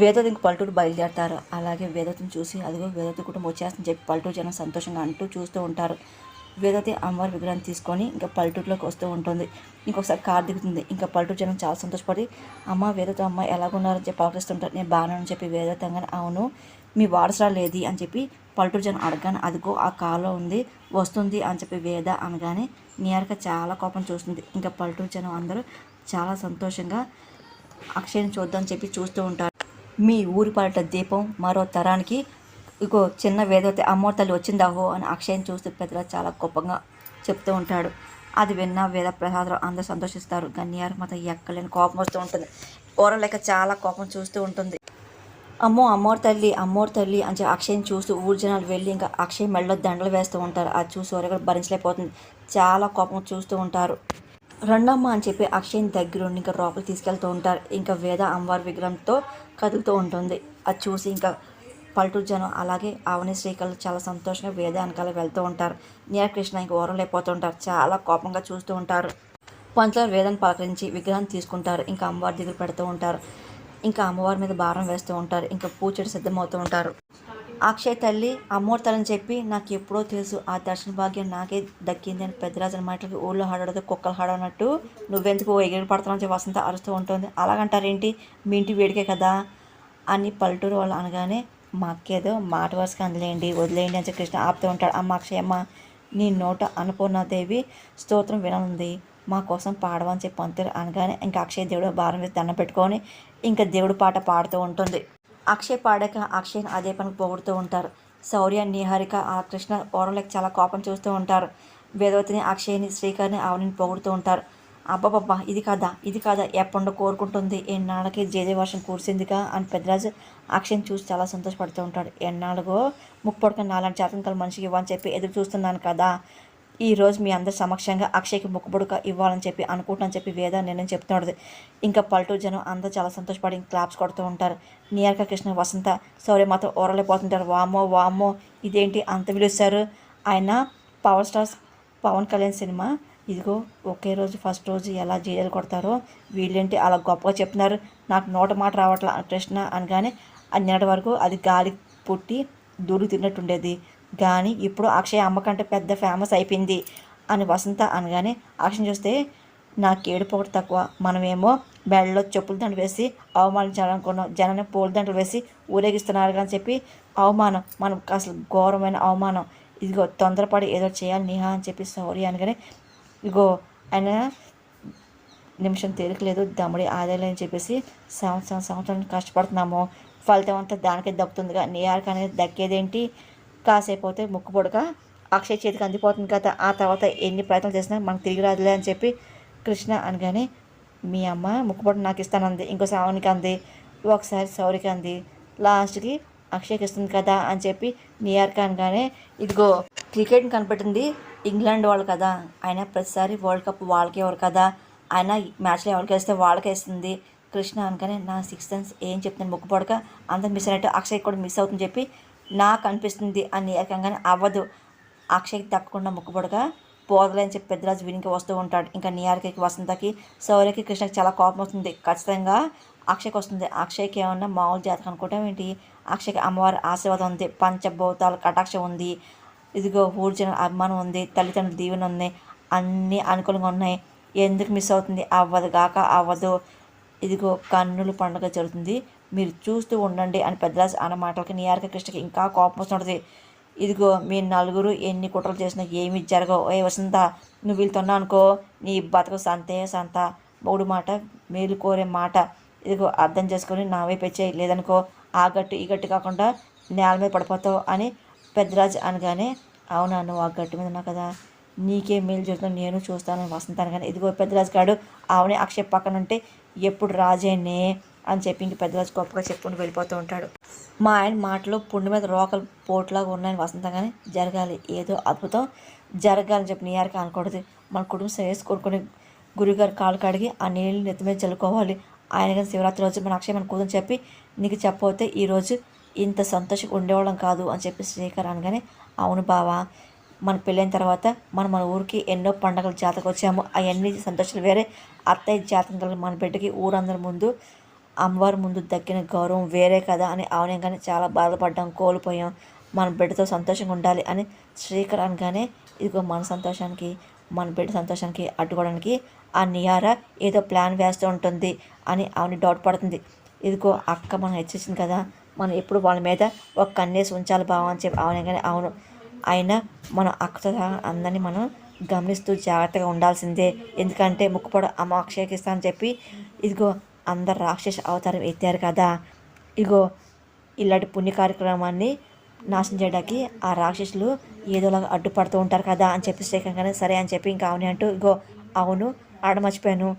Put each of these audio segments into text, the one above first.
వేదవతి ఇంక పల్లెటూరు బయలుదేరతారు. అలాగే వేదవతిని చూసి అదిగో వేదవతి కుటుంబం వచ్చేస్తుందని చెప్పి పల్లెటూరు జనం సంతోషంగా అంటూ చూస్తూ ఉంటారు. వేదవతి అమ్మవారి విగ్రహం తీసుకొని ఇంకా పల్లెటూరులోకి వస్తూ ఉంటుంది. ఇంకొకసారి కార్ దిగుతుంది. ఇంకా పల్లెటూరు జనం చాలా సంతోషపడి అమ్మ వేదవతి అమ్మ ఎలాగున్నారని చెప్పి పలకరిస్తుంటారు నేను బాగానే అని చెప్పి వేదవతి అనగానే అవును మీ వారసరా లేది అని చెప్పి పల్లెటూరు జనం అడగాను అదిగో ఆ కాలో ఉంది వస్తుంది అని చెప్పి వేద అనగానే నియర్గా చాలా కోపం చూస్తుంది. ఇంకా పల్లెటూరు జనం అందరూ చాలా సంతోషంగా అక్షయ్ని చూద్దామని చెప్పి చూస్తూ ఉంటారు. మీ ఊరి దీపం మరో తరానికి ఇగో చిన్న వేదవతి అమ్మోరు తల్లి వచ్చిందాహో అని అక్షయం చూస్తూ పెద్దగా చాలా గొప్పగా చెప్తూ ఉంటాడు. అది విన్న వేద ప్రసాదరావు అందరూ సంతోషిస్తారు. గన్యారు మత ఎక్కలేని కోపం వస్తూ ఉంటుంది. ఓరలేక చాలా కోపం చూస్తూ ఉంటుంది. అమ్మో అమ్మోరు తల్లి అమ్మోరు తల్లి అని అక్షయం చూస్తూ ఊరు జనాలు వెళ్ళి ఇంకా అక్షయం మెడలో దండలు వేస్తూ ఉంటారు. అది చూసి ఓరగా భరించలేకపోతుంది. చాలా కోపం చూస్తూ ఉంటారు. రెండమ్మ అని చెప్పి అక్షయ్ని దగ్గరుండి ఇంకా లోపలికి తీసుకెళ్తూ ఉంటారు. ఇంకా వేద అమ్మవారి విగ్రహంతో కదులుతూ ఉంటుంది. అది చూసి ఇంకా పల్లెటూరు జనం అలాగే ఆవని శ్రీకళ చాలా సంతోషంగా వేద వెనకాల వెళ్తూ ఉంటారు. నీలకృష్ణ ఇంకా ఓరం లేకపోతూ ఉంటారు. చాలా కోపంగా చూస్తూ ఉంటారు. పంతులు వేదాన్ని పలకరించి విగ్రహం తీసుకుంటారు. ఇంకా అమ్మవారి దగ్గర పెడుతూ ఉంటారు. ఇంకా అమ్మవారి మీద భారం వేస్తూ ఉంటారు. ఇంకా పూచడి సిద్ధమవుతూ ఉంటారు. అక్షయ్ తల్లి అమ్మోరు చెప్పి నాకు ఎప్పుడో తెలుసు ఆ దర్శన భాగ్యం నాకే దక్కింది అని పెద్దరాజు మాటలకి ఊళ్ళో హాడదు కుక్కలు హాడనట్టు నువ్వెందుకు ఎగిరి పడుతున్నావు చెప్పి వసంత అరుస్తూ ఉంటుంది. అలాగంటారేంటి? మీ ఇంటి వేడికే కదా అని పల్లెటూరు వాళ్ళు అనగానే మా అక్కేదో మాట వరుసగా అందులేయండి వదిలేయండి అని చెప్పి కృష్ణ ఆపుతూ ఉంటాడు. అమ్మ అక్షయమ్మ నీ నోట అన్నపూర్ణాదేవి స్తోత్రం విననుంది మా కోసం పాడవని చెప్పి పంతులు అనగానే ఇంకా అక్షయ్ దేవుడు భారం మీద దండం పెట్టుకొని ఇంకా దేవుడు పాట పాడుతూ ఉంటుంది. అక్షయ్ పాడాక అక్షయ్ని అదే పనికి పొగుడుతూ ఉంటారు. శౌర్య నిహారిక ఆ కృష్ణ ఓరలకి చాలా కోపం చూస్తూ ఉంటారు. వేదవతిని అక్షయ్ని శ్రీకర్ని ఆవిడని పొగుడుతూ ఉంటారు. అబ్బబ్బబ్బా ఇది కాదా? ఇది కాదా? ఎప్పుడు కోరుకుంటుంది. ఎన్నాళ్ళకి జేజే వర్షం కూర్చిందిగా అని పెద్దరాజు అక్షయ్ని చూసి చాలా సంతోషపడుతూ ఉంటాడు. ఎన్నాళ్ళగో ముప్పొడక నాలుగు శాతం కల మనిషికి ఇవ్వని చెప్పి ఎదురు చూస్తున్నాను కదా. ఈ రోజు మీ అందరి సమక్షంగా అక్షయ్కి ముక్కుబుడక ఇవ్వాలని చెప్పి అనుకుంటున్నాను చెప్పి వేద నేను చెప్తున్నాడు ఇంకా పల్లెటూరు జనం అందరూ చాలా సంతోషపడి క్లాప్స్ కొడుతూ ఉంటారు. నియర్క కృష్ణ వసంత సౌర్య మాత్రం ఓరలేకపోతుంటారు. వామో వామో ఇదేంటి అంత పిలుస్తారు? ఆయన power stars Pawan Kalyan cinema. ఇదిగో ఒకే రోజు ఫస్ట్ రోజు ఎలా జీజలు కొడతారో వీళ్ళేంటి అలా గొప్పగా చెప్తున్నారు? నాకు నోట మాట రావట్లా కృష్ణ అనగానే అన్నిటి వరకు అది గాలి పుట్టి దూరు తిన్నట్టుండేది. కానీ ఇప్పుడు అక్షయ్ అమ్మ కంటే పెద్ద ఫేమస్ అయిపోయింది అని వసంత అనగానే అక్షయ్ చూస్తే నాకు ఏడుపు ఒకటి తక్కువ. మనమేమో బెళ్ళలో చెప్పులు దండలు వేసి అవమానించాలనుకున్నాం జనాన్ని పూల దండలు వేసి ఊరేగిస్తున్నారు అని చెప్పి అవమానం మనం అసలు ఘోరమైన అవమానం. ఇదిగో తొందరపడి ఏదో చేయాలి నిహా అని చెప్పి సారీ అనగానే ఇగో ఆయన నిమిషం తేలికలేదు దమ్ముడి ఆదాయం అని చెప్పేసి సంవత్సరం సంవత్సరం కష్టపడుతున్నాము. ఫలితం అంతా దానికే దక్కుతుందిగా. నియార్క్ అనేది దక్కేదేంటి? కాసేపు అయితే ముక్కు పొడక అక్షయ్ చేతికి అందిపోతుంది కదా ఆ తర్వాత ఎన్ని ప్రయత్నాలు చేసినా మనకు తిరిగి రాదులే అని చెప్పి కృష్ణ అనగానే మీ అమ్మ ముక్కుపొడ నాకు ఇస్తానంది ఇంకో శ్రావణికి అంది ఒకసారి సౌరికి అంది లాస్ట్కి అక్షయ్కి ఇస్తుంది కదా అని చెప్పి నియార్క్ అనగానే ఇదిగో క్రికెట్ కనిపెట్టింది ఇంగ్లాండ్ వాళ్ళు కదా ఆయన ప్రతిసారి వరల్డ్ కప్ వాళ్ళకే ఎవరు కదా ఆయన మ్యాచ్లో ఎవరికి వేస్తే వాళ్ళకే ఇస్తుంది కృష్ణ అనగానే నా సిక్స్ సెన్స్ ఏం చెప్తాను ముక్కుపొడక అందరు మిస్ అయినట్టు అక్షయ్ కూడా మిస్ అవుతుంది చెప్పి నాకు అనిపిస్తుంది అని ఏకంగానే అవ్వదు. అక్షయ్కి తప్పకుండా ముక్కుపొడక పోదలని చెప్పి పెద్దరాజు వినికి వస్తూ ఉంటాడు. ఇంకా నియారికకి వసంతకి సౌర్యకి కృష్ణకి చాలా కోపం వస్తుంది. ఖచ్చితంగా అక్షయ్కి వస్తుంది. అక్షయ్కి ఏమన్నా మామూలు జాతకం అనుకోవటం ఏంటి? అక్షయ్కి అమ్మవారి ఆశీర్వాదం ఉంది. పంచభూతాలు కటాక్ష ఉంది. ఇదిగో ఊర్జన అభిమానం ఉంది. తల్లిదండ్రుల దీవెన ఉంది. అన్నీ అనుకూలంగా ఉన్నాయి. ఎందుకు మిస్ అవుతుంది? అవ్వదు. కాక అవ్వదు. ఇదిగో కన్నుల పండుగ జరుగుతుంది. మీరు చూస్తూ ఉండండి అని పెద్దరాజు అన్న మాటలకి నియార్క కృష్ణకి ఇంకా కోపం వస్తుంటుంది. ఇదిగో మీ నలుగురు ఎన్ని కుట్రలు చేసినా ఏమి జరగవు. ఏ వసంత నువ్వు వెళ్తున్నావు అనుకో నీ బతుకు సంతే సంత. మూడు మాట మేలు కోరే మాట. ఇదిగో అర్థం చేసుకొని నా వైపు వచ్చేయి. లేదనుకో ఆ గట్టు ఈ గట్టు కాకుండా నేల మీద పడిపోతావు అని పెద్దరాజు అనగానే అవునా నువ్వు ఆ గట్టు మీద ఉన్నావు కదా? నీకే మేలు జరుగుతుందో నేను చూస్తాను వసంతాను కానీ ఇదిగో పెద్దరాజు గాడు ఆవుని అక్షయ్ పక్కన ఉంటే ఎప్పుడు రాజేనే అని చెప్పి ఇంక పెద్దరాజు గొప్పగా చెప్పుకుంటూ వెళ్ళిపోతూ ఉంటాడు. మా ఆయన మాటలు పుండు మీద రోకలు పోట్లాగా ఉన్నాయని వసంతం కానీ జరగాలి. ఏదో అద్భుతం జరగాలని చెప్పి నీయారికి అనకూడదు. మన కుటుంబం శ్రేయస్ కోరుకుని గురుగారు కాలు కడిగి ఆ నీళ్ళు నెత్తి మీద చల్లుకోవాలి. ఆయన కానీ శివరాత్రి రోజు మన అక్షయ మన కూతురు చెప్పి నీకు చెప్పకపోతే ఈరోజు ఇంత సంతోషంగా ఉండేవాళ్ళం కాదు అని చెప్పి శ్రీకర్ అనగానే అవును బావా మన పెళ్ళైన తర్వాత మనం మన ఊరికి ఎన్నో పండగలు జాతకు వచ్చాము. అవన్నీ సంతోషాలు వేరే. అత్తయ్య జాతకలు మన బిడ్డకి ఊరందరి ముందు అమ్మవారి ముందు దక్కిన గౌరవం వేరే కదా అని అవనంగానే చాలా బాధపడ్డాం కోల్పోయాం. మన బిడ్డతో సంతోషంగా ఉండాలి అని శ్రీకర్ అనగానే ఇదిగో మన సంతోషానికి మన బిడ్డ సంతోషానికి అడ్డుకోవడానికి ఆ నియార ఏదో ప్లాన్ వేస్తూ ఉంటుంది అని ఆవిడ డౌట్ పడుతుంది. ఇదిగో అక్క మనం హెచ్చరించింది కదా మనం ఎప్పుడు వాళ్ళ మీద ఒక కన్నేసి ఉంచాలి బావ అని చెప్పి అవునగానే అవును. అయినా మన అక్కతో అందరినీ మనం గమనిస్తూ జాగ్రత్తగా ఉండాల్సిందే. ఎందుకంటే ముక్కుపొడ అమ్మ అక్షయకిస్తా అని చెప్పి ఇదిగో అందరు రాక్షస అవతారం ఎత్తారు కదా. ఇగో ఇలాంటి పుణ్య కార్యక్రమాన్ని నాశనం చేయడానికి ఆ రాక్షసులు ఏదోలాగా అడ్డుపడుతూ ఉంటారు కదా అని చెప్పి శ్రీకంగానే సరే అని చెప్పి ఇంకా అవును అంటూ ఇగో అవును ఆడ మర్చిపోయాను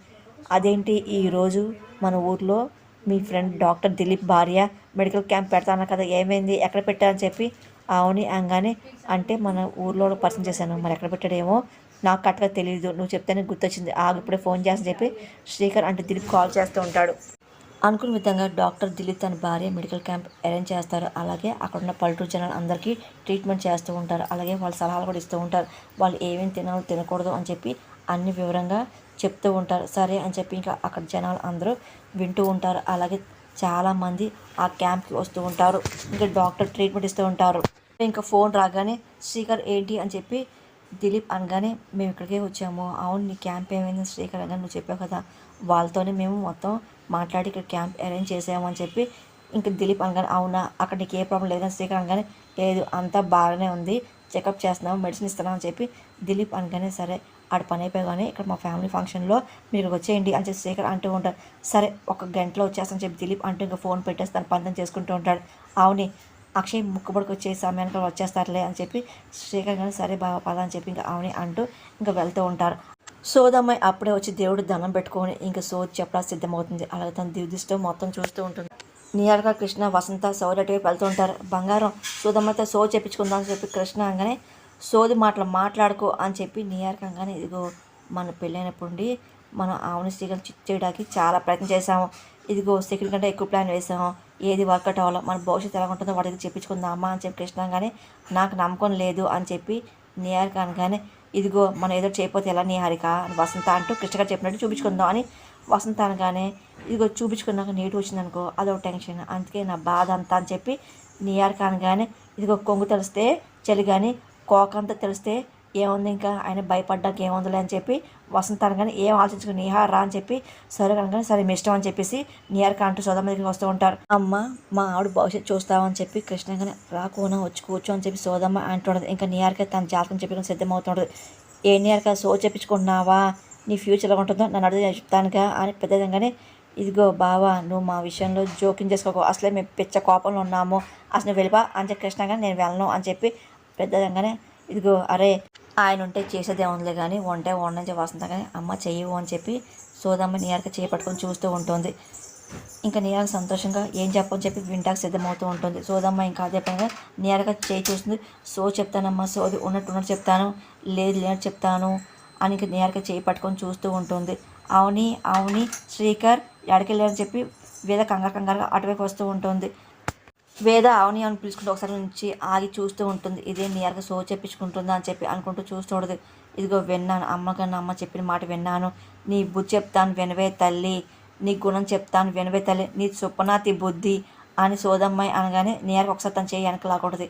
అదేంటి ఈరోజు మన ఊర్లో మీ ఫ్రెండ్ డాక్టర్ దిలీప్ భార్య మెడికల్ క్యాంప్ పెడతాను కదా ఏమైంది ఎక్కడ పెట్టారని చెప్పి అవుని అనగానే అంటే మన ఊర్లో పరిచయం చేశాను. మరి ఎక్కడ పెట్టాడేమో నాకు కరెక్ట్గా తెలియదు నువ్వు చెప్తేనే గుర్తొచ్చింది. ఆగు ఇప్పుడే ఫోన్ చేసి చెప్పి శ్రీకర్ అంటే దిలీప్ కాల్ చేస్తూ ఉంటాడు. అనుకున్న విధంగా డాక్టర్ దిలీప్ తన భార్య మెడికల్ క్యాంప్ అరేంజ్ చేస్తారు. అలాగే అక్కడ ఉన్న పల్లెటూరు జనాలు అందరికీ ట్రీట్మెంట్ చేస్తూ ఉంటారు. అలాగే వాళ్ళ సలహాలు కూడా ఇస్తూ ఉంటారు. వాళ్ళు ఏమేమి తినాలో తినకూడదు అని చెప్పి అన్ని వివరంగా చెప్తూ ఉంటారు. సరే అని చెప్పి ఇంకా అక్కడ జనాలు అందరూ వింటూ ఉంటారు. అలాగే చాలామంది ఆ క్యాంప్కి వస్తూ ఉంటారు. ఇంకా డాక్టర్ ట్రీట్మెంట్ ఇస్తూ ఉంటారు. ఇంకా ఫోన్ రాగానే శ్రీకర్ ఏంటి అని చెప్పి దిలీప్ అనగానే మేము ఇక్కడికే వచ్చాము. అవును నీ క్యాంప్ ఏమైంది? శ్రీకర్ అనగానే నువ్వు చెప్పావు కదా. వాళ్ళతోనే మేము మొత్తం మాట్లాడి ఇక్కడ క్యాంప్ అరేంజ్ చేసాము అని చెప్పి ఇంకా దిలీప్ అనగానే అవునా? అక్కడ నీకు ఏ ప్రాబ్లం లేదని శ్రీకర్ అనగానే లేదు అంతా బాగానే ఉంది. చెకప్ చేస్తున్నాము మెడిసిన్ ఇస్తున్నాం అని చెప్పి దిలీప్ అనగానే సరే ఆడ పని అయిపోయాగానే ఇక్కడ మా ఫ్యామిలీ ఫంక్షన్లో మీరు వచ్చేయండి అని చెప్పి శేఖర్ అంటూ ఉంటారు సరే ఒక గంటలో వచ్చేస్తాను చెప్పి దిలీప్ అంటూ ఇంకా ఫోన్ పెట్టేస్తాను తన పంతం చేసుకుంటూ ఉంటాడు. అవునే అక్షయ్ ముక్కుబడికి వచ్చే సమయానికి వచ్చేస్తారులే అని చెప్పి శ్రీకాంత్ కానీ సరే బాబా పద అని చెప్పి ఇంకా ఆమెని అంటూ ఇంకా వెళ్తూ ఉంటారు. సోదమ్మాయి అప్పుడే వచ్చి దేవుడు దండం పెట్టుకొని ఇంకా సోది చెప్పడా సిద్ధమవుతుంది. అలాగే తన దివ్యదిష్టం మొత్తం చూస్తూ ఉంటుంది. నియర్గా కృష్ణ వసంత సోది అటువైపు వెళ్తూ ఉంటారు. బంగారం సోదమ్మతో సో చెప్పించుకుందాం అని చెప్పి కృష్ణ అనగానే సోది మాటలు మాట్లాడుకో అని చెప్పి నియారకంగానే ఇదిగో మన పెళ్ళైనప్పుడు మనం ఆవుని స్త్రీలను చిట్ చేయడానికి చాలా ప్రయత్నం చేసాము ఇదిగో సెకండ్ కంటే ఎక్కువ ప్లాన్ వేసాము ఏది వర్కౌట్ అవ్వాలో మన భవిష్యత్తు ఎలా ఉంటుందో వాటికి చెప్పించుకుందామా అని చెప్పి కృష్ణ కానీ నాకు నమ్మకం లేదు అని చెప్పి నిహారిక అనగానే ఇదిగో మనం ఏదో చేయకపోతే ఎలా నిహారిక? అని వసంత అంటూ కృష్ణ గారు చెప్పినట్టు చూపించుకుందాం అని వసంత అనగానే ఇదిగో చూపించుకున్నాక నీటి వచ్చిందనుకో అదొక టెన్షన్. అందుకే నా బాధ అంతా అని చెప్పి నిహారిక అనగానే ఇదిగో కొంగు తెలిస్తే చలి కానీ కోకంతా తెలిస్తే ఏముంది ఇంకా? ఆయన భయపడ్డాక ఏముందిలే అని చెప్పి వసంత అనగానే ఏం ఆలోచించుకుని నిహా రా అని చెప్పి సరే అనగానే సరే మీ ఇష్టం అని చెప్పేసి నియర్క అంటూ సోదమ్మ దగ్గరికి వస్తూ ఉంటారు. అమ్మ మా ఆవిడ భవిష్యత్తు చూస్తామని చెప్పి కృష్ణగానే రాకోనా వచ్చి కూర్చో అని చెప్పి సోదమ్మ అంటుండదు ఇంకా నిహారిక తన జాతకం చెప్పి సిద్ధమవుతుంటుంది ఏ నిహారిక సో చెప్పించుకున్నావా? నీ ఫ్యూచర్ ఎలా ఉంటుందో నన్ను అడిగి చెప్తానుగా అని పెద్దదంగానే ఇదిగో బావా నువ్వు మా విషయంలో జోక్యం చేసుకోకు. అసలే మేము పిచ్చ కోపంలో ఉన్నాము. అసలు వెళ్ళిపా అని చెప్పి కృష్ణగా నేను వెళ్ళను అని చెప్పి పెద్దదంగానే ఇదిగో అరే ఆయన ఉంటే చేసేది ఉందిలే కానీ వంటే వండని చెప్పి వస్తుంది కానీ అమ్మ చెయ్యవు అని చెప్పి సోదమ్మ నియార్క చేపట్టుకొని చూస్తూ ఉంటుంది. ఇంకా నియార్క సంతోషంగా ఏం చెప్పని చెప్పి వింటాకు సిద్ధమవుతూ ఉంటుంది. సోదమ్మ ఇంకా అదే పనిగా నియార్క చేయి చూస్తుంది. సో చెప్తానమ్మా సోది ఉన్నట్టు ఉన్నట్టు చెప్తాను లేదు లేనట్టు చెప్తాను అని ఇంకా నియార్క చేయి పట్టుకొని చూస్తూ ఉంటుంది. అవుని అవుని శ్రీకర్ ఎడకెళ్ళారని చెప్పి వేద కంగారు కంగారుగా అటువైపు వస్తూ ఉంటుంది. వేద అవని అని పిలుచుకుంటూ ఒకసారి నుంచి ఆగి చూస్తూ ఉంటుంది. ఇదే నియర్గా సో చెప్పించుకుంటుందా అని చెప్పి అనుకుంటూ చూస్తూ ఇదిగో విన్నాను అమ్మకన్నా అమ్మ చెప్పిన మాట విన్నాను. నీ బుద్ధి చెప్తాను వినవే తల్లి. నీ గుణం చెప్తాను వినవే తల్లి. నీ సుప్పనాతి బుద్ధి అని సోదమ్మాయి అనగానే నేరకు ఒకసారి తను చేయి వెనక లాక్కుంటుంది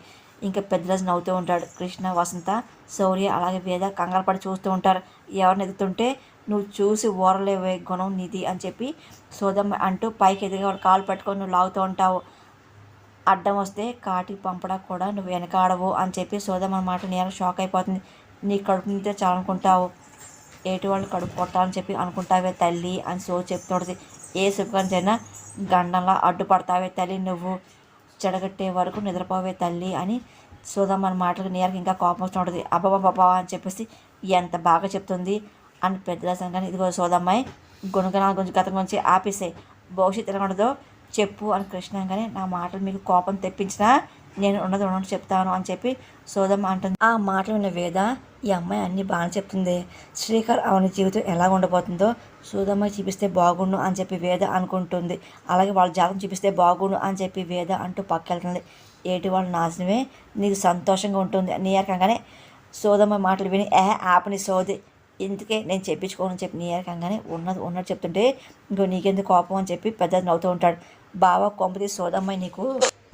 ఇంకా పెద్దరాజు నవ్వుతూ ఉంటాడు. కృష్ణ వసంత శౌర్య అలాగే వేద కంగారు పడి చూస్తూ ఉంటారు. ఎవరిని ఎదుగుతుంటే నువ్వు చూసి ఓరలేవే గుణం నీది అని చెప్పి సోదమ్మ అంటూ పైకి ఎదిగే వాళ్ళు కాలు పట్టుకొని నువ్వు లాగుతూ ఉంటావు. అడ్డం వస్తే కాటికి పంపడా కూడా నువ్వు వెనకాడవు అని చెప్పి సోదమ్మ మాట నేను షాక్ అయిపోతుంది. నీ కడుపు నింటే చాలనుకుంటావు. ఏటి వాళ్ళు కడుపు కొట్టాలని చెప్పి అనుకుంటావే తల్లి అని సో చెప్తుంటుంది. ఏ సుఖంచైనా గండంలా అడ్డుపడతావే తల్లి నువ్వు చెడగట్టే వరకు నిద్రపోవే తల్లి అని సోదమ్మ మాటలకు నేరకు ఇంకా కోపం వస్తుంటుంది. అబ్బాబాబా అని చెప్పేసి ఎంత బాగా చెప్తుంది అని పెద్ద సంఘాన్ని ఇదిగో సోదమ్మాయి గుణగణాల గురించి గతం గురించి ఆపేసే భవిష్యత్తు ఎలా ఉండదో చెప్పు అని కృష్ణ కానీ నా మాటలు మీకు కోపం తెప్పించినా నేను ఉన్నది ఉన్నట్టు చెప్తాను అని చెప్పి సోదమ్మ అంటుంది. ఆ మాటలు విన్న వేద ఈ అమ్మాయి అన్ని బాగా చెప్తుంది. శ్రీకర్ అవని జీవితం ఎలా ఉండబోతుందో సోదమ్మ చూపిస్తే బాగుండు అని చెప్పి వేద అనుకుంటుంది. అలాగే వాళ్ళ జాతకం చూపిస్తే బాగుండు అని చెప్పి వేద అంటూ పక్కెళ్తుంది. ఏటి వాళ్ళ నాశనమే? నీకు సంతోషంగా ఉంటుంది. నీ రకంగానే సోదమ్మ మాటలు విని ఏ ఆపని సోది. ఇందుకే నేను చెప్పించుకోను చెప్పి నీ అనగానే ఉన్నది ఉన్నట్టు చెప్తుంటే ఇంకో నీకెందుకు కోపం అని చెప్పి పెద్ద నవ్వుతూ ఉంటాడు. బావ కొంపతి సోదమ్మాయి నీకు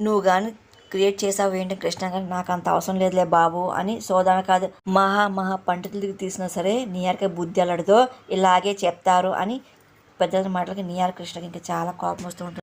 నువ్వు కానీ క్రియేట్ చేసావు ఏంటి కృష్ణ కానీ నాకు అంత అవసరం లేదులే బాబు అని సోదమ కాదు మహా మహా పండితులకి తీసినా సరే నీఆర్కే బుద్ధి అలడదో ఇలాగే చెప్తారు అని పెద్దల మాటలకి నీఆర్ కృష్ణకి ఇంకా చాలా కోపం వస్తూ ఉంటుంది.